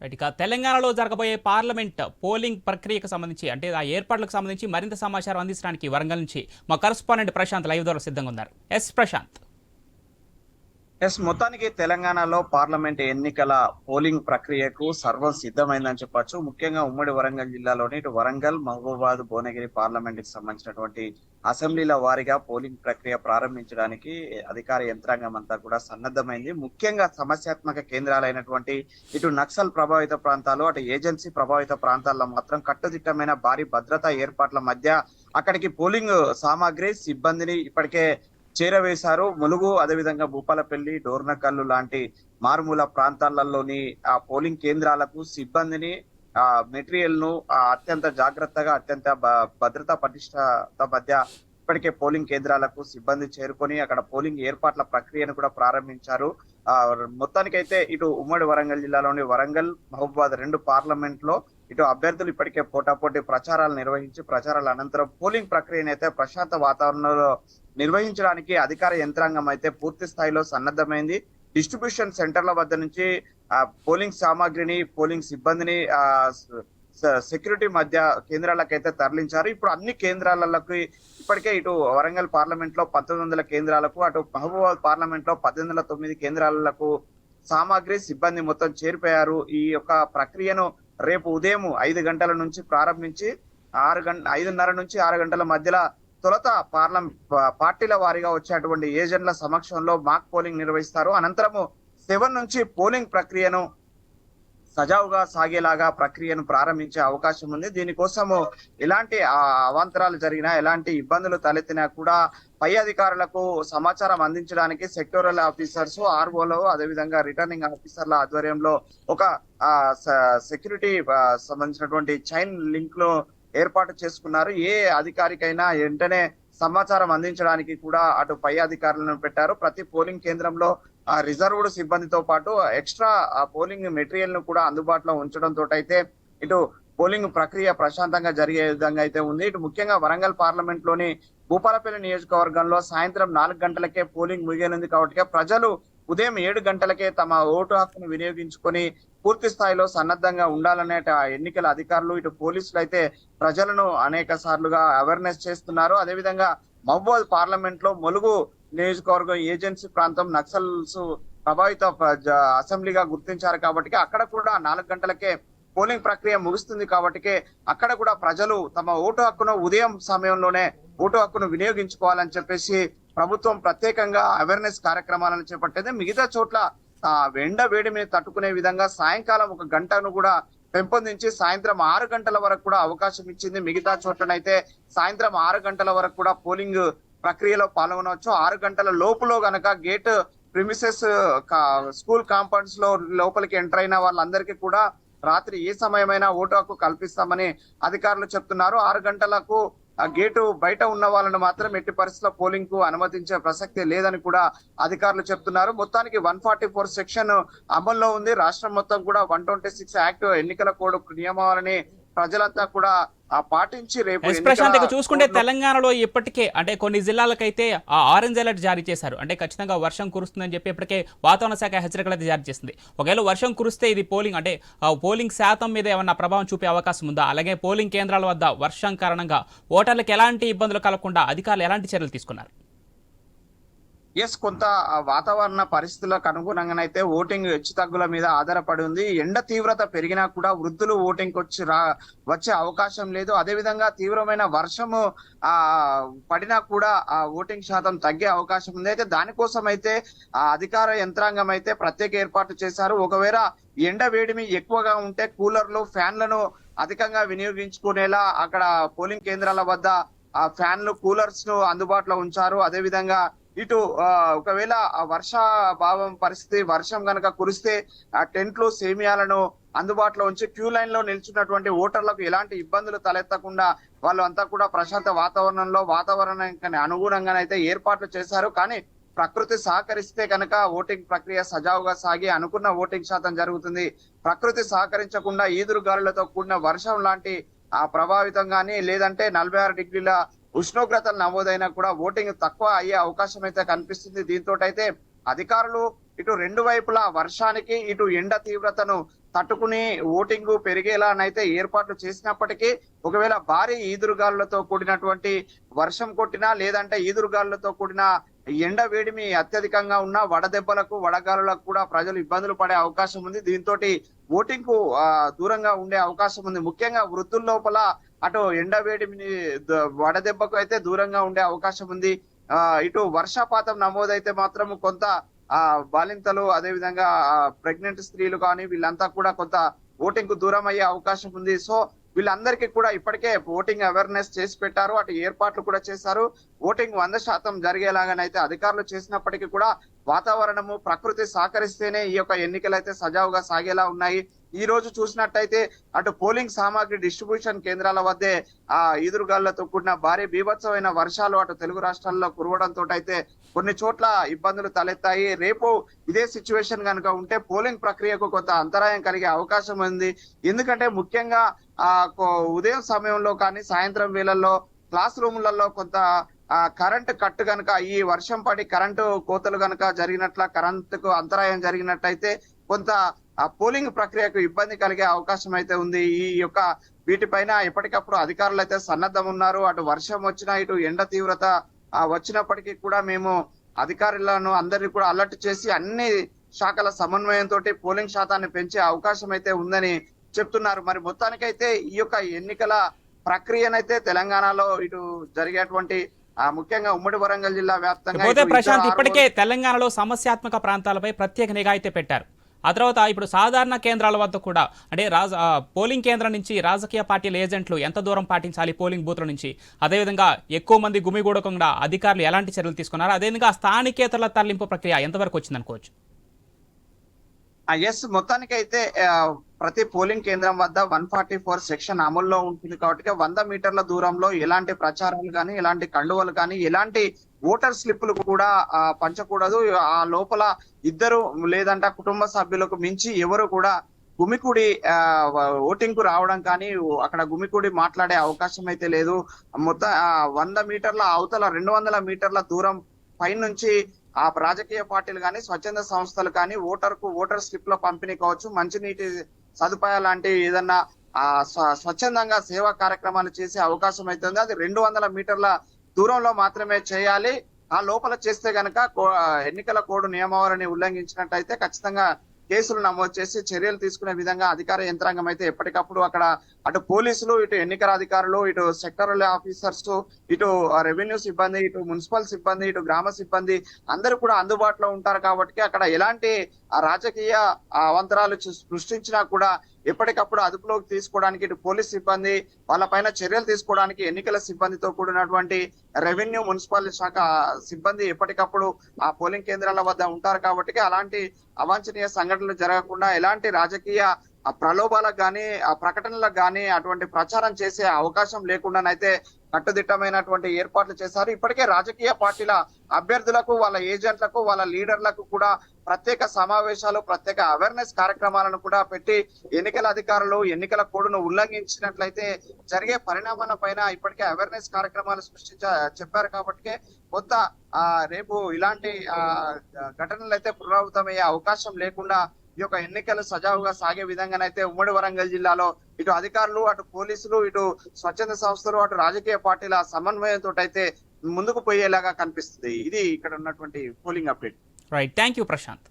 Right, ఇక తెలంగాణలో జరగబోయే పార్లమెంట్ పోలింగ్ ప్రక్రియకు సంబంధించి అంటే ఆ ఏర్పాట్లకు సంబంధించి మరింత సమాచారం అందించడానికి వరంగల్ నుంచి మా కరస్పాండెంట్ ప్రశాంత్ లైవ్ ద్వారా సిద్ధంగా ఉన్నారు. ఎస్ ప్రశాంత్. ఎస్ మొత్తానికి తెలంగాణలో పార్లమెంట్ ఎన్నికల పోలింగ్ ప్రక్రియకు సర్వం సిద్ధమైందని చెప్పొచ్చు. ముఖ్యంగా ఉమ్మడి వరంగల్ జిల్లాలోని ఇటు వరంగల్ మహబూబాద్ భువనగిరి పార్లమెంట్కి సంబంధించినటువంటి అసెంబ్లీల వారీగా పోలింగ్ ప్రక్రియ ప్రారంభించడానికి అధికార యంత్రాంగం అంతా కూడా సన్నద్ధమైంది. ముఖ్యంగా సమస్యాత్మక కేంద్రాలైనటువంటి ఇటు నక్సల్ ప్రభావిత ప్రాంతాలు అటు ఏజెన్సీ ప్రభావిత ప్రాంతాల్లో మాత్రం కట్టుదిట్టమైన భారీ భద్రతా ఏర్పాట్ల మధ్య అక్కడికి పోలింగ్ సామాగ్రి సిబ్బందిని ఇప్పటికే చేరవేశారు. ములుగు అదేవిధంగా భూపాలపల్లి డోర్నకల్లు లాంటి మారుమూల ప్రాంతాలలోని ఆ పోలింగ్ కేంద్రాలకు సిబ్బందిని ఆ మెటీరియల్ను ఆ అత్యంత జాగ్రత్తగా అత్యంత భ- భద్రతా పటిష్టత మధ్య ఇప్పటికే పోలింగ్ కేంద్రాలకు సిబ్బంది చేరుకొని అక్కడ పోలింగ్ ఏర్పాట్ల ప్రక్రియను కూడా ప్రారంభించారు. ఆ మొత్తానికైతే ఇటు ఉమ్మడి వరంగల్ జిల్లాలోని వరంగల్ మహబూబాద్ రెండు పార్లమెంట్లో ఇటు అభ్యర్థులు ఇప్పటికే పోటాపోటీ ప్రచారాలు నిర్వహించి ప్రచారాల అనంతరం పోలింగ్ ప్రక్రియను అయితే ప్రశాంత వాతావరణంలో నిర్వహించడానికి అధికార యంత్రాంగం అయితే పూర్తి స్థాయిలో సన్నద్ధమైంది. డిస్ట్రిబ్యూషన్ సెంటర్ల వద్ద నుంచి పోలింగ్ సామాగ్రిని పోలింగ్ సిబ్బందిని ఆ సెక్యూరిటీ మధ్య కేంద్రాలకైతే తరలించారు. ఇప్పుడు అన్ని కేంద్రాలకి ఇప్పటికే ఇటు వరంగల్ పార్లమెంట్లో పంతొమ్మిది వందల కేంద్రాలకు అటు మహబూబాబాద్ పార్లమెంట్లో పద్దెనిమిది వందల తొమ్మిది కేంద్రాలకు సామాగ్రి సిబ్బంది మొత్తం చేరిపోయారు. ఈ యొక్క ప్రక్రియను రేపు ఉదయం ఐదు గంటల నుంచి ప్రారంభించి ఆరు గంట ఐదున్నర నుంచి ఆరు గంటల మధ్యలో తొలత పార్లమెంట్ పార్టీల వారీగా వచ్చేటువంటి ఏజెంట్ల సమక్షంలో మాక్ పోలింగ్ నిర్వహిస్తారు. అనంతరము సెవెన్ నుంచి పోలింగ్ ప్రక్రియను సజావుగా సాగేలాగా ప్రక్రియను ప్రారంభించే అవకాశం ఉంది. దీనికోసము ఎలాంటి అవాంతరాలు జరిగినా ఎలాంటి ఇబ్బందులు తలెత్తినా కూడా పై అధికారులకు సమాచారం అందించడానికి సెక్టోరల్ ఆఫీసర్స్ ఆర్ఓలు అదేవిధంగా రిటర్నింగ్ ఆఫీసర్ల ఆధ్వర్యంలో ఒక సెక్యూరిటీ సంబంధించినటువంటి చైన్ లింక్లో ఏర్పాటు చేసుకున్నారు. ఏ అధికారికైనా వెంటనే సమాచారం అందించడానికి కూడా అటు పై అధికారులను పెట్టారు. ప్రతి పోలింగ్ కేంద్రంలో ఆ రిజర్వ్డ్ సిబ్బందితో పాటు ఎక్స్ట్రా పోలింగ్ మెటీరియల్ను కూడా అందుబాటులో ఉంచడంతో అయితే ఇటు పోలింగ్ ప్రక్రియ ప్రశాంతంగా జరిగే విధంగా అయితే ఉంది. ఇటు ముఖ్యంగా వరంగల్ పార్లమెంట్లోని భూపాలపల్లి నియోజకవర్గంలో సాయంత్రం నాలుగు గంటలకే పోలింగ్ ముగియనుంది. కాబట్టి ప్రజలు ఉదయం ఏడు గంటలకే తమ ఓటు హక్కును వినియోగించుకొని పూర్తి స్థాయిలో సన్నద్ధంగా ఉండాలనే ఎన్నికల అధికారులు ఇటు పోలీసులు అయితే ప్రజలను అనేక సార్లుగా అవేర్నెస్ చేస్తున్నారు. అదేవిధంగా మహబూబాద్ పార్లమెంట్లో ములుగు నియోజకవర్గం ఏజెన్సీ ప్రాంతం నక్సల్స్ ప్రభావిత అసెంబ్లీగా గుర్తించారు కాబట్టి అక్కడ కూడా నాలుగు గంటలకే పోలింగ్ ప్రక్రియ ముగుస్తుంది కాబట్టి అక్కడ కూడా ప్రజలు తమ ఓటు హక్కును ఉదయం సమయంలోనే ఓటు హక్కును వినియోగించుకోవాలని చెప్పేసి ప్రభుత్వం ప్రత్యేకంగా అవేర్నెస్ కార్యక్రమాలను చేపట్టేది. మిగతా చోట్ల ఆ ఎండ వేడిని తట్టుకునే విధంగా సాయంకాలం ఒక గంటను కూడా పెంపొందించి సాయంత్రం ఆరు గంటల వరకు కూడా అవకాశం ఇచ్చింది. మిగతా చోట్లనైతే సాయంత్రం ఆరు గంటల వరకు కూడా పోలింగ్ ప్రక్రియలో పాల్గొనవచ్చు. ఆరు గంటల లోపులో గనక గేట్ ప్రిమిసెస్ స్కూల్ కాంపౌండ్స్లో లోపలికి ఎంటర్ అయిన వాళ్ళందరికీ కూడా రాత్రి ఏ సమయమైనా ఓటు హక్కు కల్పిస్తామని అధికారులు చెప్తున్నారు. ఆరు గంటలకు ఆ గేటు బయట ఉన్న వాళ్ళను మాత్రం ఎట్టి పరిస్థితుల్లో పోలింగ్కు అనుమతించే ప్రసక్తి లేదని కూడా అధికారులు చెప్తున్నారు. మొత్తానికి వన్ ఫార్టీ ఫోర్ సెక్షన్ అమల్లో ఉంది. రాష్ట్రం మొత్తం కూడా వన్ ట్వంటీ సిక్స్ యాక్ట్ ఎన్నికల కోడ్ నియమాలని ప్రజలంతా కూడా ఆ, పాటించి రేపు చూసుకుంటే తెలంగాణలో ఇప్పటికే అంటే కొన్ని జిల్లాలకైతే ఆ ఆరెంజ్ అలర్ట్ జారీ చేశారు. అంటే ఖచ్చితంగా వర్షం కురుస్తుందని చెప్పి ఇప్పటికే వాతావరణ శాఖ హెచ్చరికలు జారీ చేసింది. ఒకవేళ వర్షం కురిస్తే ఇది పోలింగ్ అంటే పోలింగ్ శాతం మీద ఏమన్నా ప్రభావం చూపే అవకాశం ఉందా? అలాగే పోలింగ్ కేంద్రాల వద్ద వర్షం కారణంగా ఓటర్లకు ఎలాంటి ఇబ్బందులు కలగకుండా అధికారులు ఎలాంటి చర్యలు తీసుకున్నారు? ఎస్ కొంత వాతావరణ పరిస్థితులకు అనుగుణంగానైతే ఓటింగ్ హెచ్చు తగ్గుల మీద ఆధారపడి ఉంది. ఎండ తీవ్రత పెరిగినా కూడా వృద్ధులు ఓటింగ్ వచ్చి రా వచ్చే అవకాశం లేదు. అదేవిధంగా తీవ్రమైన వర్షము ఆ పడినా కూడా ఆ ఓటింగ్ శాతం తగ్గే అవకాశం ఉంది. అయితే దానికోసం అయితే ఆ అధికార యంత్రాంగం అయితే ప్రత్యేక ఏర్పాటు చేశారు. ఒకవేళ ఎండ వేడిమి ఎక్కువగా ఉంటే కూలర్లు ఫ్యాన్లను అధికంగా వినియోగించుకునేలా అక్కడ పోలింగ్ కేంద్రాల వద్ద ఆ ఫ్యాన్లు కూలర్స్ను అందుబాటులో ఉంచారు. అదేవిధంగా ఇటు ఒకవేళ వర్ష భావం పరిస్థితి వర్షం కనుక కురిస్తే ఆ టెంట్లు సేమియాలను అందుబాటులో ఉంచి క్యూ లైన్లో నిల్చున్నటువంటి ఓటర్లకు ఎలాంటి ఇబ్బందులు తలెత్తకుండా వాళ్ళు అంతా కూడా ప్రశాంత వాతావరణంలో వాతావరణానికి అనుగుణంగానైతే ఏర్పాట్లు చేశారు. కానీ ప్రకృతి సహకరిస్తే కనుక ఓటింగ్ ప్రక్రియ సజావుగా సాగి అనుకున్న ఓటింగ్ శాతం జరుగుతుంది. ప్రకృతి సహకరించకుండా ఈదురు గాలులతో కూడిన వర్షం లాంటి ఆ ప్రభావితం కానీ లేదంటే నలభై ఆరు డిగ్రీల ఉష్ణోగ్రతలు నమోదైనా కూడా ఓటింగ్ తక్కువ అయ్యే అవకాశం అయితే కనిపిస్తుంది. దీంతో అయితే అధికారులు ఇటు రెండు వైపులా వర్షానికి ఇటు ఎండ తీవ్రతను తట్టుకుని ఓటింగ్ పెరిగేలానైతే ఏర్పాట్లు చేసినప్పటికీ ఒకవేళ భారీ ఈదురుగాలులతో కూడినటువంటి వర్షం కొట్టినా లేదంటే ఈదురుగాలులతో కూడిన ఎండ వేడిమి అత్యధికంగా ఉన్న వడదెబ్బలకు వడగాలులకు కూడా ప్రజలు ఇబ్బందులు పడే అవకాశం ఉంది. దీంతో ఓటింగ్కు దూరంగా ఉండే అవకాశం ఉంది. ముఖ్యంగా వృద్ధుల లోపల అటు ఎండ వేడిని వడదెబ్బకు అయితే దూరంగా ఉండే అవకాశం ఉంది. ఆ ఇటు వర్షపాతం నమోదైతే మాత్రం కొంత ఆ బాలింతలు అదే విధంగా ప్రెగ్నెంట్ స్త్రీలు కానీ వీళ్ళంతా కూడా కొంత ఓటింగ్కు దూరం అయ్యే అవకాశం ఉంది. సో వీళ్ళందరికీ కూడా ఇప్పటికే ఓటింగ్ అవేర్నెస్ చేసి పెట్టారు. అటు ఏర్పాట్లు కూడా చేశారు. ఓటింగ్ వంద శాతం జరిగేలాగానైతే అధికారులు చేసినప్పటికీ కూడా వాతావరణము ప్రకృతి సహకరిస్తేనే ఈ యొక్క ఎన్నికలు అయితే సజావుగా సాగేలా ఉన్నాయి. ఈ రోజు చూసినట్టయితే అటు పోలింగ్ సామాగ్రి డిస్ట్రిబ్యూషన్ కేంద్రాల వద్దే ఆ ఈదురుగాళ్ళతో కూడిన భారీ బీభత్సమైన వర్షాలు అటు తెలుగు రాష్ట్రాల్లో కురవడంతో అయితే కొన్ని చోట్ల ఇబ్బందులు తలెత్తాయి. రేపు ఇదే సిచ్యువేషన్ కనుక ఉంటే పోలింగ్ ప్రక్రియకు కొంత అంతరాయం కలిగే అవకాశం ఉంది. ఎందుకంటే ముఖ్యంగా ఆ ఉదయం సమయంలో కానీ సాయంత్రం వేళల్లో క్లాస్ రూములలో కొంత ఆ కరెంట్ కట్టు గనక ఈ వర్షం పడి కరెంటు కోతలు గనక జరిగినట్ల కరెంటుకు అంతరాయం జరిగినట్టయితే కొంత ఆ పోలింగ్ ప్రక్రియకు ఇబ్బంది కలిగే అవకాశం అయితే ఉంది. ఈ యొక్క వీటిపైన ఎప్పటికప్పుడు అధికారులు అయితే సన్నద్ధం ఉన్నారు. అటు వర్షం వచ్చినా ఇటు ఎండ తీవ్రత వచ్చినప్పటికీ కూడా మేము అధికారులను అందరినీ కూడా అలర్ట్ చేసి అన్ని శాఖల సమన్వయంతో పోలింగ్ శాతాన్ని పెంచే అవకాశం అయితే ఉందని చెప్తున్నారు. మరి మొత్తానికైతే ఈ యొక్క ఎన్నికల ప్రక్రియనైతే తెలంగాణలో ఇటు జరిగేటువంటి ఆ, ముఖ్యంగా ఉమ్మడి వరంగల్ జిల్లా వ్యాప్తంగా ప్రశాంత్ ఇప్పటికే తెలంగాణలో సమస్యాత్మక ప్రాంతాలపై ప్రత్యేక నిఘా అయితే పెట్టారు. ఆ తర్వాత ఇప్పుడు సాధారణ కేంద్రాల వద్ద కూడా అంటే రాజ పోలింగ్ కేంద్రం నుంచి రాజకీయ పార్టీల ఏజెంట్లు ఎంత దూరం పాటించాలి పోలింగ్ బూత్ల నుంచి? అదేవిధంగా ఎక్కువ మంది గుమిగూడకుండా అధికారులు ఎలాంటి చర్యలు తీసుకున్నారు? అదేవిధంగా స్థానికేతరుల తరలింపు ప్రక్రియ ఎంతవరకు వచ్చిందనుకోవచ్చు? ఎస్ మొత్తానికి అయితే ప్రతి పోలింగ్ కేంద్రం వద్ద వన్ ఫార్టీ ఫోర్ సెక్షన్ అమల్లో ఉంటుంది కాబట్టి వంద మీటర్ల దూరంలో ఎలాంటి ప్రచారాలు కానీ ఎలాంటి కండువలు కానీ ఎలాంటి ఓటర్ స్లిప్పులు కూడా పంచకూడదు. ఆ లోపల ఇద్దరు లేదంటే కుటుంబ సభ్యులకు మించి ఎవరు కూడా గుమికూడి ఓటింగ్కు రావడం కానీ అక్కడ గుమికూడి మాట్లాడే అవకాశం అయితే లేదు. మొత్తం ఆ, వంద మీటర్ల అవతల రెండు వందల మీటర్ల దూరం పైనుంచి ఆ రాజకీయ పార్టీలు కానీ స్వచ్ఛంద సంస్థలు కానీ ఓటర్కు ఓటర్ స్లిప్లో పంపిణీ కావచ్చు మంచినీటి సదుపాయాలు లాంటి ఏదన్నా ఆ స్వ- స్వచ్ఛందంగా సేవా కార్యక్రమాలు చేసే అవకాశం అవుతుంది అది రెండు వందల మీటర్ల దూరంలో మాత్రమే చేయాలి. ఆ లోపల చేస్తే గనక కో- ఎన్నికల కోడ్ నియమావళిని ఉల్లంఘించినట్టయితే ఖచ్చితంగా కేసులు నమోదు చేసి చర్యలు తీసుకునే విధంగా అధికార యంత్రాంగం అయితే ఎప్పటికప్పుడు అక్కడ అటు పోలీసులు ఇటు ఎన్నికల అధికారులు ఇటు సెక్టరల్ ఆఫీసర్స్ ఇటు రెవెన్యూ సిబ్బంది ఇటు మున్సిపల్ సిబ్బంది ఇటు గ్రామ సిబ్బంది అందరూ కూడా అందుబాటులో ఉంటారు కాబట్టి అక్కడ ఎలాంటి రాజకీయ అవంతరాలు సృష్టించినా కూడా ఎప్పటికప్పుడు అదుపులోకి తీసుకోవడానికి ఇటు పోలీస్ సిబ్బంది వాళ్ళపైన చర్యలు తీసుకోవడానికి ఎన్నికల సిబ్బందితో కూడినటువంటి రెవెన్యూ మున్సిపల్ శాఖ సిబ్బంది ఎప్పటికప్పుడు ఆ పోలింగ్ కేంద్రాల వద్ద ఉంటారు. కాబట్టి అలాంటి అవాంఛనీయ సంఘటనలు జరగకుండా ఎలాంటి రాజకీయ ఆ ప్రలోభాలకు కానీ ఆ ప్రకటనలకు కానీ అటువంటి ప్రచారం చేసే అవకాశం లేకుండానైతే కట్టుదిట్టమైనటువంటి ఏర్పాట్లు చేశారు. ఇప్పటికే రాజకీయ పార్టీల అభ్యర్థులకు వాళ్ళ ఏజెంట్లకు వాళ్ళ లీడర్లకు కూడా ప్రత్యేక సమావేశాలు ప్రత్యేక అవేర్నెస్ కార్యక్రమాలను కూడా పెట్టి ఎన్నికల అధికారులు ఎన్నికల కోడ్ను ఉల్లంఘించినట్లయితే జరిగే పరిణామాల పైన ఇప్పటికే అవేర్నెస్ కార్యక్రమాలు సృష్టించ చెప్పారు కాబట్టి కొత్త ఆ రేపు ఇలాంటి ఆ ఘటనలు అయితే పునరావృతమయ్యే అవకాశం లేకుండా ఈ యొక్క ఎన్నికలు సజావుగా సాగే విధంగానైతే ఉమ్మడి వరంగల్ జిల్లాలో ఇటు అధికారులు అటు పోలీసులు ఇటు స్వచ్ఛంద సంస్థలు అటు రాజకీయ పార్టీల సమన్వయంతో అయితే ముందుకు పోయేలాగా కనిపిస్తుంది. ఇది ఇక్కడ ఉన్నటువంటి polling update. Right thank you Prashanth